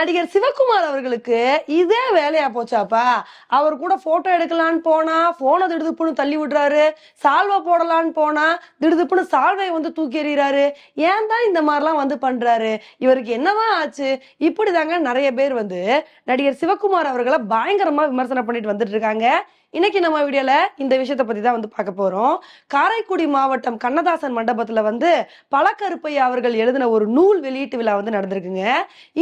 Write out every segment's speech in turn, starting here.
நடிகர் சிவகுமார் அவர்களுக்கு இதே வேலையா போச்சாப்பா? அவர் கூட போட்டோ எடுக்கலான்னு போனா போனை திடுதுப்புன்னு தள்ளி விடுறாரு. சால்வை போடலான்னு போனா திடுதுப்புன்னு சால்வையை வந்து தூக்கி எறிகிறாரு. ஏன் தான் இந்த மாதிரிலாம் வந்து பண்றாரு? இவருக்கு என்னதான் ஆச்சு? இப்படிதாங்க நிறைய பேர் வந்து நடிகர் சிவகுமார் அவர்களை பயங்கரமா விமர்சனம் பண்ணிட்டு வந்துட்டு இருக்காங்க. இன்னைக்கு நம்ம வீடியோல இந்த விஷயத்தை பத்தி தான் வந்து பார்க்க போறோம். காரைக்குடி மாவட்டம் கண்ணதாசன் மண்டபத்துல வந்து பழக்கருப்பையா அவர்கள் எழுதின ஒரு நூல் வெளியீட்டு விழா வந்து நடந்திருக்குங்க.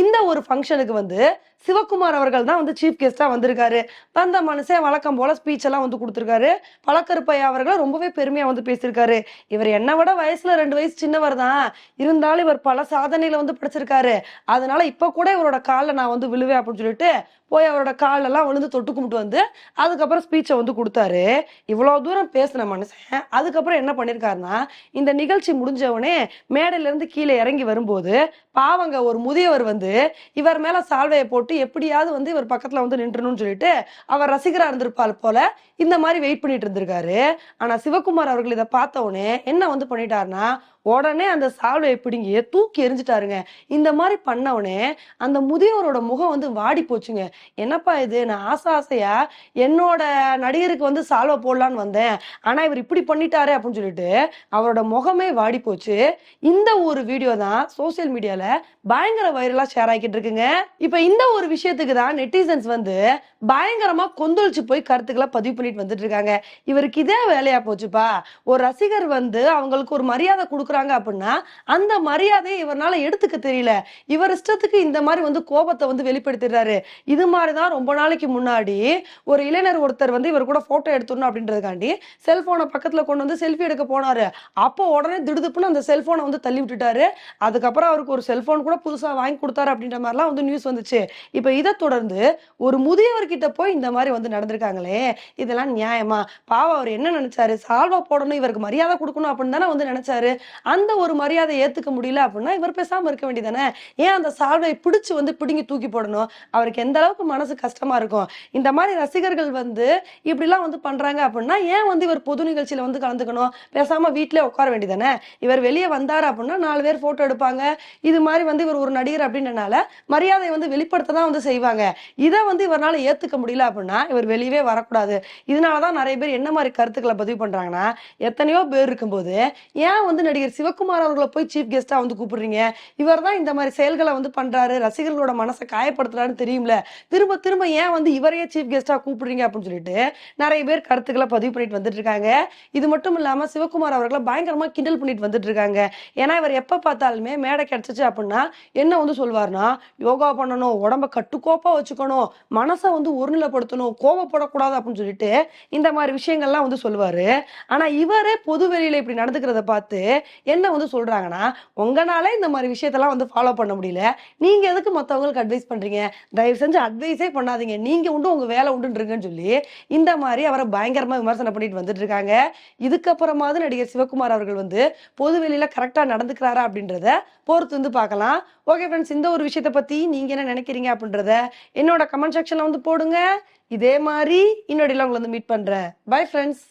இந்த ஒரு ஃபங்க்ஷனுக்கு வந்து சிவகுமார் அவர்கள் தான் வந்து சீஃப் கெஸ்ட்டாக வந்திருக்காரு. வந்த மனுஷன் வழக்கம் போல ஸ்பீச் எல்லாம் வந்து கொடுத்துருக்காரு. பழக்கருப்பையா அவர்கள் ரொம்பவே பெருமையாக வந்து பேசியிருக்காரு. இவர் என்னை விட வயசுல ரெண்டு வயசு சின்னவர் தான். இருந்தாலும் இவர் பல சாதனையில் வந்து படிச்சிருக்காரு. அதனால இப்போ கூட இவரோட காலில் நான் வந்து விழுவேன் அப்படின்னு சொல்லிட்டு போய் அவரோட காலெல்லாம் விழுந்து தொட்டு கும்பிட்டு வந்து அதுக்கப்புறம் ஸ்பீச்சை வந்து கொடுத்தாரு. இவ்வளோ தூரம் பேசின மனுஷன். அதுக்கப்புறம் என்ன பண்ணியிருக்காருன்னா இந்த நிகழ்ச்சி முடிஞ்சவனே மேடையிலேருந்து கீழே இறங்கி வரும்போது பாவங்க ஒரு முதியவர் வந்து இவர் மேலே சால்வையை போட்டு எப்படியாவது வந்து இவர் பக்கத்துல வந்து நின்றணும்னு சொல்லிட்டு அவர் ரசிகரா இருந்திருப்பாள் போல இந்த மாதிரி வெயிட் பண்ணிட்டு இருந்திருக்காரு. ஆனா சிவகுமார் அவர்கள் இதை பார்த்த உடனே என்ன வந்து பண்ணிட்டாருன்னா உடனே அந்த சால்வையை பிடுங்கி தூக்கி எரிஞ்சிட்டாருங்க. இந்த மாதிரி பண்ணவுடனே அந்த முதியோரோட முகம் வந்து வாடி போச்சுங்க. என்னப்பா இது? நான் ஆசை ஆசையா என்னோட நடிகருக்கு வந்து சால்வை போடலான்னு வந்தேன். ஆனா இவர் இப்படி பண்ணிட்டாரு அப்படின்னு சொல்லிட்டு அவரோட முகமே வாடி போச்சு. இந்த ஒரு வீடியோ தான் சோசியல் மீடியால பயங்கர வைரலா ஷேர் ஆகிட்டு இருக்குங்க. இப்ப இந்த ஒரு விஷயத்துக்கு தான் நெட்டிசன்ஸ் வந்து பயங்கரமா கொந்தளிச்சு போய் கருத்துக்களை பதிவு பண்ணிட்டு வந்துட்டு இருக்காங்க. இவருக்கு இதே வேலையா போச்சுப்பா. ஒரு ரசிகர் வந்து அவங்களுக்கு ஒரு மரியாதை கொடுக்குறாங்க அப்படின்னா அந்த மரியாதையை இவரால் எடுத்துக்க தெரியல. இவர் இஷ்டத்துக்கு இந்த மாதிரி வந்து கோபத்தை வந்து வெளிப்படுத்திடுறாரு. இது மாதிரி தான் ரொம்ப நாளைக்கு முன்னாடி ஒரு இளைஞர் ஒருத்தர் வந்து இவர் கூட ஃபோட்டோ எடுத்துடணும் அப்படின்றதுக்காண்டி செல்ஃபோனை பக்கத்தில் கொண்டு வந்து செல்ஃபி எடுக்க போனாரு. அப்போ உடனே திடுதுப்புன்னு அந்த செல்ஃபோனை வந்து தள்ளி விட்டுட்டாரு. அதுக்கப்புறம் அவருக்கு ஒரு செல்ஃபோன் கூட புதுசாக வாங்கி கொடுத்தாரு அப்படின்ற மாதிரிலாம் வந்து நியூஸ் வந்துச்சு. இப்போ இதை தொடர்ந்து ஒரு முதியவர்கிட்ட போய் இந்த மாதிரி வந்து நடந்திருக்காங்களே இதெல்லாம் நியாயமா? பாவம் அவர் என்ன நினைச்சாரு? சால்வா போடணும் இவருக்கு மரியாதை கொடுக்கணும் அப்படின்னு தானே வந்து நினைச்சாரு? அந்த ஒரு மரியாதை ஏத்துக்க முடியல அப்படின்னா இவர் பேசாம இருக்க வேண்டியதானே ஏன் அந்த சால்வை பிடிச்சு வந்து பிடுங்கி தூக்கி போடணும்? அவருக்கு எந்த அளவுக்கு மனசு கஷ்டமா இருக்கும்? இந்த மாதிரி ரசிகர்கள் வந்து இப்படிலாம் வந்து பண்றாங்க அப்படின்னா ஏன் வந்து இவர் பொது நிகழ்ச்சியில வந்து கலந்துக்கணும்? பேசாம வீட்டிலே உட்கார வேண்டியதானே இவர் வெளியே வந்தார் அப்படின்னா நாலு பேர் போட்டோ எடுப்பாங்க. இது மாதிரி வந்து இவர் ஒரு நடிகர் அப்படின்றனால மரியாதை வந்து வெளிப்படுத்த தான் வந்து செய்வாங்க. இதை வந்து இவரால ஏத்துக்க முடியல அப்படின்னா இவர் வெளியவே வரக்கூடாது. இதனாலதான் நிறைய பேர் என்ன மாதிரி கருத்துக்களை பதிவு பண்றாங்கன்னா எத்தனையோ பேர் இருக்கும்போது ஏன் வந்து நடிகர் சிவகுமார் அவர்களை போய் சீஃப் கெஸ்ட்டாக வந்து கூப்பிடுறீங்க. இவர் தான் இந்த மாதிரி செயல்களை வந்து பண்றாரு. ரசிகர்களோட மனசை காயப்படுத்துறாருன்னு தெரியும்ல. திரும்ப திரும்ப ஏன் வந்து இவரையே சீஃப் கெஸ்ட்டாக கூப்பிடுறீங்க அப்படின்னு சொல்லிட்டு நிறைய பேர் கருத்துக்களை பதிவு பண்ணிட்டு வந்துட்டு இருக்காங்க. இது மட்டும் இல்லாமல் சிவகுமார் அவர்களை பயங்கரமாக கிண்டல் பண்ணிட்டு வந்துட்டு இருக்காங்க. ஏன்னா இவர் எப்போ பார்த்தாலுமே மேடை கிடைச்சிச்சு அப்படின்னா என்ன வந்து சொல்வார்னா யோகா பண்ணணும் உடம்ப கட்டுக்கோப்பா வச்சுக்கணும் மனசை வந்து ஒருநிலைப்படுத்தணும் கோவப்படக்கூடாது அப்படின்னு சொல்லிட்டு இந்த மாதிரி விஷயங்கள்லாம் வந்து சொல்லுவாரு ஆனா இவரே பொது வெளியில இப்படி நடந்துக்கிறத பார்த்து என்ன வந்து சொல்கிறாங்கன்னா உங்களால இந்த மாதிரி விஷயத்தெல்லாம் வந்து ஃபாலோ பண்ண முடியல. நீங்கள் எதுக்கு மற்றவங்களுக்கு அட்வைஸ் பண்ணுறீங்க தயவு செஞ்சு அட்வைஸே பண்ணாதீங்க. நீங்கள் உண்டு உங்கள் வேலை உண்டுன்றீங்கன்னு சொல்லி இந்த மாதிரி அவரை பயங்கரமாக விமர்சனம் பண்ணிட்டு வந்துட்டு இருக்காங்க இதுக்கப்புறமாவது நடிகர் சிவகுமார் அவர்கள் வந்து பொது வெளியில் கரெக்டாக நடந்துக்கிறாரா அப்படின்றத பொறுத்து வந்து பார்க்கலாம். ஓகே ஃப்ரெண்ட்ஸ் இந்த ஒரு விஷயத்தை பற்றி நீங்கள் என்ன நினைக்கிறீங்க அப்படின்றத என்னோட கமெண்ட் செக்ஷனில் வந்து போடுங்க. இதே மாதிரி இன்னொடையில் உங்களை வந்து மீட் பண்ணுறேன் பை ஃப்ரெண்ட்ஸ்